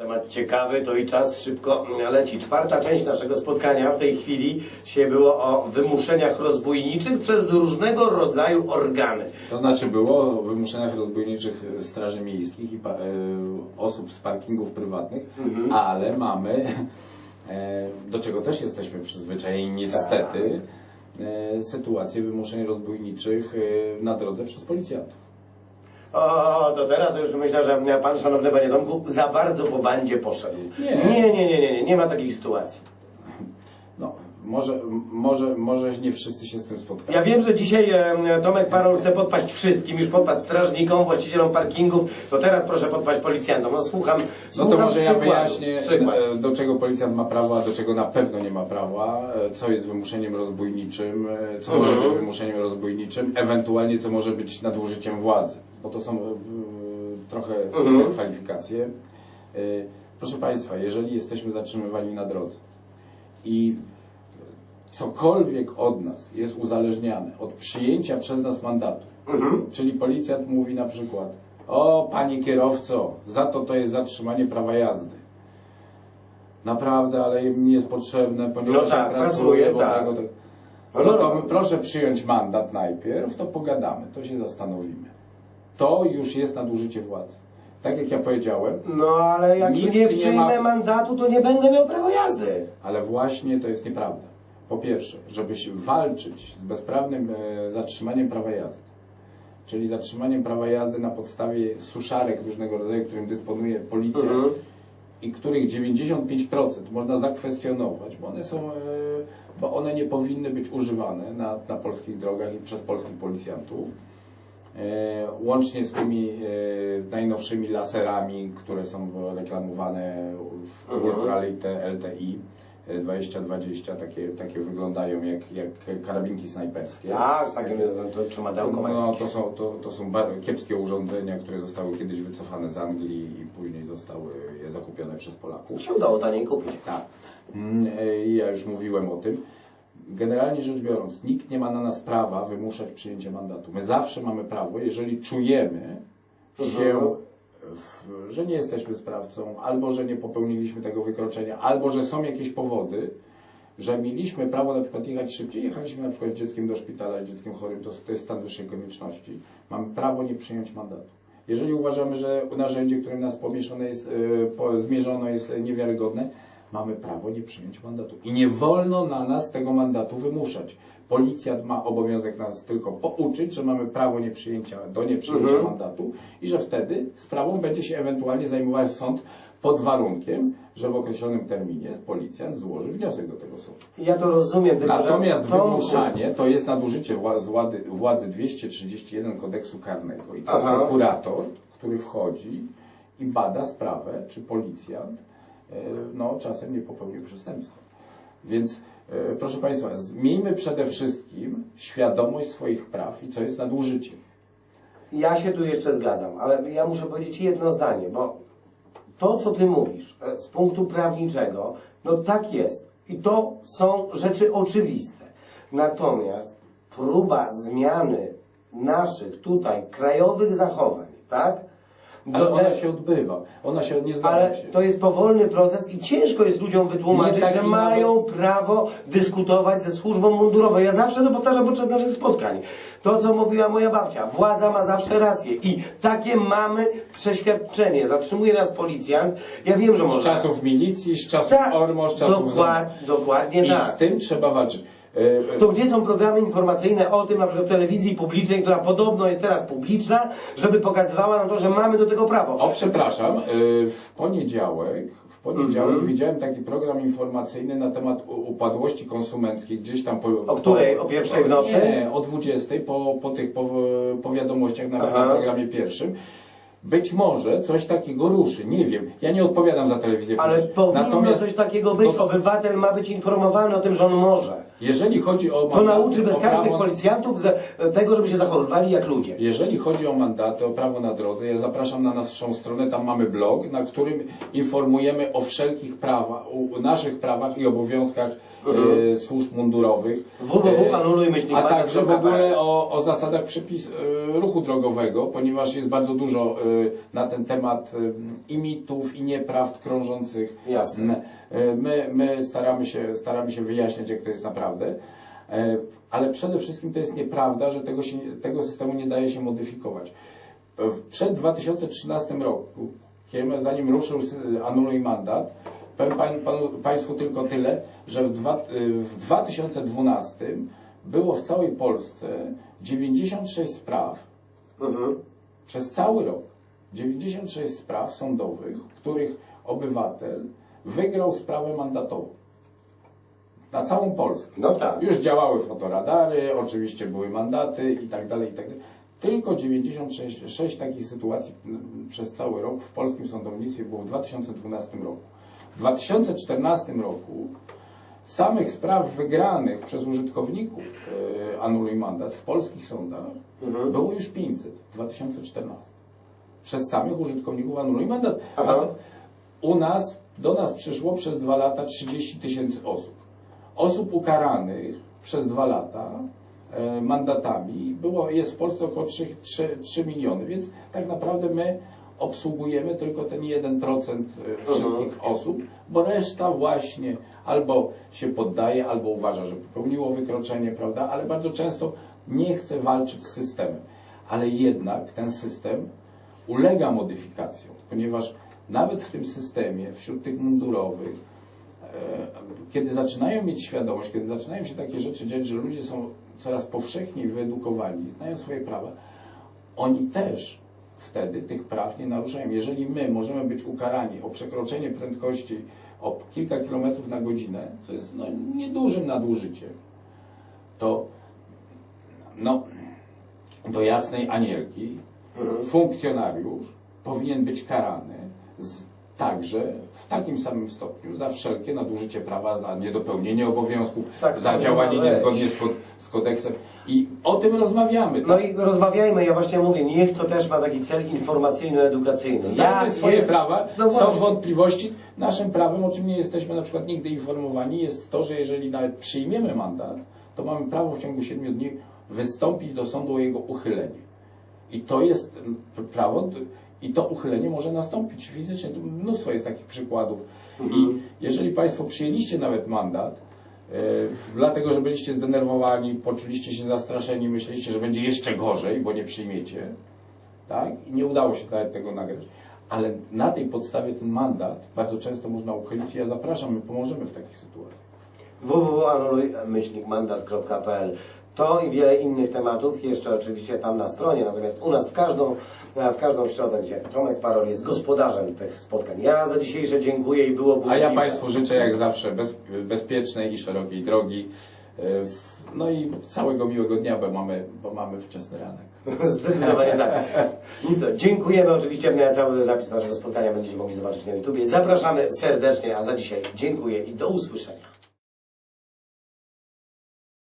Temat ciekawy, to i czas szybko leci. Czwarta część naszego spotkania w tej chwili się było o wymuszeniach rozbójniczych przez różnego rodzaju organy. To znaczy było o wymuszeniach rozbójniczych e, straży miejskich i pa, e, osób z parkingów prywatnych, ale mamy, e, do czego też jesteśmy przyzwyczajeni niestety, e, sytuację wymuszeń rozbójniczych na drodze przez policjantów. O, to teraz już myślę, że pan, szanowny panie Domku, za bardzo po bandzie poszedł. Nie. nie, nie, nie, nie, nie, nie ma takich sytuacji. No, może, może, może nie wszyscy się z tym spotkali. Ja wiem, że dzisiaj e, Tomek Parol chce podpaść wszystkim, już podpadł strażnikom, właścicielom parkingów, to teraz proszę podpaść policjantom. No słucham, No słucham to może ja przykładu, wyjaśnię, Przykład. e, do czego policjant ma prawo, a do czego na pewno nie ma prawa, e, co jest wymuszeniem rozbójniczym, e, co Mhm. może być wymuszeniem rozbójniczym, ewentualnie co może być nadużyciem władzy, bo to są e, trochę Mhm. kwalifikacje. E, Proszę Państwa, jeżeli jesteśmy zatrzymywani na drodze i cokolwiek od nas jest uzależniane od przyjęcia przez nas mandatu, Mhm. Czyli policjant mówi na przykład, o panie kierowco, za to to jest zatrzymanie prawa jazdy. Naprawdę, ale mi jest potrzebne, ponieważ No tak, pracuję, pracuje, bo tak. tego, No no. to proszę przyjąć mandat najpierw, to pogadamy, to się zastanowimy. To już jest nadużycie władzy. Tak jak ja powiedziałem, No ale jak nie nie przyjmę ma- mandatu, to nie będę miał prawa jazdy. ale właśnie to jest nieprawda. Po pierwsze, żeby się walczyć z bezprawnym e, zatrzymaniem prawa jazdy, czyli zatrzymaniem prawa jazdy na podstawie suszarek różnego rodzaju, którym dysponuje policja Mhm. i których 95% można zakwestionować, bo one są, e, bo one nie powinny być używane na, na polskich drogach i przez polskich policjantów. E, Łącznie z tymi e, najnowszymi laserami, które są reklamowane w. Ultralite LTI e, 2020, takie, takie wyglądają jak, jak karabinki snajperskie. Tak, z takim to, to trzymadełką. No, to są, to, to są kiepskie urządzenia, które zostały kiedyś wycofane z Anglii i później zostały je zakupione przez Polaków. się udało taniej kupić. Tak. Mm, e, Ja już mówiłem o tym. Generalnie rzecz biorąc, nikt nie ma na nas prawa wymuszać przyjęcia mandatu. My zawsze mamy prawo, jeżeli czujemy się, Mhm. w, że nie jesteśmy sprawcą, albo że nie popełniliśmy tego wykroczenia, albo że są jakieś powody, że mieliśmy prawo na przykład jechać szybciej, jechaliśmy na przykład z dzieckiem do szpitala, z dzieckiem chorym, to, to jest stan wyższej konieczności. Mamy prawo nie przyjąć mandatu. Jeżeli uważamy, że narzędzie, którym nas pomieszane jest, e, po, zmierzono jest niewiarygodne, mamy prawo nie przyjąć mandatu. I nie wolno na nas tego mandatu wymuszać. Policjant ma obowiązek nas tylko pouczyć, że mamy prawo nieprzyjęcia do nieprzyjęcia Mhm. mandatu i że wtedy sprawą będzie się ewentualnie zajmował sąd pod warunkiem, że w określonym terminie policjant złoży wniosek do tego sądu. Ja to rozumiem, tylko Natomiast że... Wymuszanie to jest nadużycie władzy, władzy 231 kodeksu karnego i to jest prokurator, który wchodzi i bada sprawę, czy policjant no, czasem nie popełnił przestępstwa. Więc e, proszę Państwa, z- miejmy przede wszystkim świadomość swoich praw i co jest nadużyciem. Ja się tu jeszcze zgadzam, ale ja muszę powiedzieć jedno zdanie, bo to, co ty mówisz e, z punktu prawniczego, no tak jest. I to są rzeczy oczywiste. Natomiast próba zmiany naszych tutaj krajowych zachowań, tak? Ale ona się odbywa. Ona się nie zgadza ale się. to jest powolny proces i ciężko jest ludziom wytłumaczyć, taki że mają prawo dyskutować ze służbą mundurową. Ja zawsze to powtarzam podczas naszych spotkań. To, co mówiła moja babcia, władza ma zawsze rację i takie mamy przeświadczenie. Zatrzymuje nas policjant. Ja wiem, że Z może... czasów milicji, z czasów Tak, ORMO, z czasów dokład, dokładnie I tak. z tym trzeba walczyć. E, To gdzie są programy informacyjne o tym, na przykład w telewizji publicznej, która podobno jest teraz publiczna, żeby pokazywała nam to, że mamy do tego prawo. O, przepraszam, y, w poniedziałek, w poniedziałek Mhm. widziałem taki program informacyjny na temat upadłości konsumenckiej, gdzieś tam po... O której? O pierwszej w nocy? Nie, o 20 po, po tych po, po wiadomościach na, Aha. na programie pierwszym. Być może coś takiego ruszy, nie wiem. Ja nie odpowiadam za telewizję Ale powinno coś takiego być. Obywatel ma być informowany o tym, że on może. Jeżeli chodzi o To mandaty, nauczy o bezkarnych prawo- policjantów ze- tego, żeby się zachowywali jak ludzie. Jeżeli chodzi o mandaty, o prawo na drodze, ja zapraszam na naszą stronę, tam mamy blog, na którym informujemy o wszelkich prawach, o naszych prawach i obowiązkach e, służb mundurowych. www.anulujmyślnik A także w ogóle o, o zasadach przepis e, ruchu drogowego, ponieważ jest bardzo dużo e, na ten temat e, i mitów, i nieprawd krążących. Jasne. E, My, my staramy, się, staramy się wyjaśniać, jak to jest naprawdę. E, Ale przede wszystkim to jest nieprawda, że tego, się, tego systemu nie daje się modyfikować. Przed 2013 rokiem, zanim ruszył anuluj mandat, powiem panu, Państwu tylko tyle, że w, dwa, w 2012 było w całej Polsce 96 spraw Mhm. przez cały rok. 96 spraw sądowych, w których obywatel wygrał sprawę mandatową. Na całą Polskę. No tak. Już działały fotoradary, oczywiście były mandaty i tak dalej, i tak dalej. Tylko 96 sześć takich sytuacji przez cały rok w polskim sądownictwie było w 2012 roku. W 2014 roku samych spraw wygranych przez użytkowników e, anuluj mandat w polskich sądach Mhm. było już 500 w 2014. Przez samych użytkowników anuluj mandat. Aha. U nas, do nas przyszło przez dwa lata 30 tysięcy osób. Osób ukaranych przez dwa lata e, mandatami. Było, jest w Polsce około 3, 3, 3 miliony, więc tak naprawdę my obsługujemy tylko ten 1% wszystkich osób, bo reszta właśnie albo się poddaje, albo uważa, że popełniło wykroczenie, prawda, ale bardzo często nie chce walczyć z systemem. Ale jednak ten system ulega modyfikacjom, ponieważ nawet w tym systemie, wśród tych mundurowych, e, kiedy zaczynają mieć świadomość, kiedy zaczynają się takie rzeczy dziać, że ludzie są coraz powszechniej wyedukowani, znają swoje prawa, oni też wtedy tych praw nie naruszają. Jeżeli my możemy być ukarani o przekroczenie prędkości o kilka kilometrów na godzinę, co jest no, niedużym nadużyciem, to no, do jasnej anielki funkcjonariusz powinien być karany z, także w takim samym stopniu za wszelkie nadużycie prawa, za niedopełnienie obowiązków, Tak za powinno działanie niezgodnie z, kod, z kodeksem. I o tym rozmawiamy. No i rozmawiajmy, ja właśnie mówię, niech to też ma taki cel informacyjno-edukacyjny. Znamy swoje jest- prawa, No są wątpliwości. Naszym prawem, o czym nie jesteśmy na przykład nigdy informowani, jest to, że jeżeli nawet przyjmiemy mandat, to mamy prawo w ciągu 7 dni wystąpić do sądu o jego uchylenie. I to jest prawo, i to uchylenie może nastąpić fizycznie. Tu mnóstwo jest takich przykładów. I jeżeli Państwo przyjęliście nawet mandat, e, dlatego, że byliście zdenerwowani, poczuliście się zastraszeni, myśleliście, że będzie jeszcze gorzej, bo nie przyjmiecie, tak? I nie udało się nawet tego nagrać. Ale na tej podstawie ten mandat bardzo często można uchylić i ja zapraszam, my pomożemy w takich sytuacjach. www.anuluj-mandat.pl To i wiele innych tematów jeszcze oczywiście tam na stronie, natomiast u nas w każdą, w każdą środę, gdzie Tomek Parol jest gospodarzem tych spotkań. Ja za dzisiejsze dziękuję i było A ja. Państwu życzę jak zawsze bez, bezpiecznej i szerokiej drogi. e, No i całego miłego dnia, bo mamy, bo mamy wczesny ranek. Zdecydowanie tak. Co, dziękujemy oczywiście. Cały zapis naszego spotkania będziecie mogli zobaczyć na YouTubie. Zapraszamy serdecznie, a za dzisiaj dziękuję i do usłyszenia.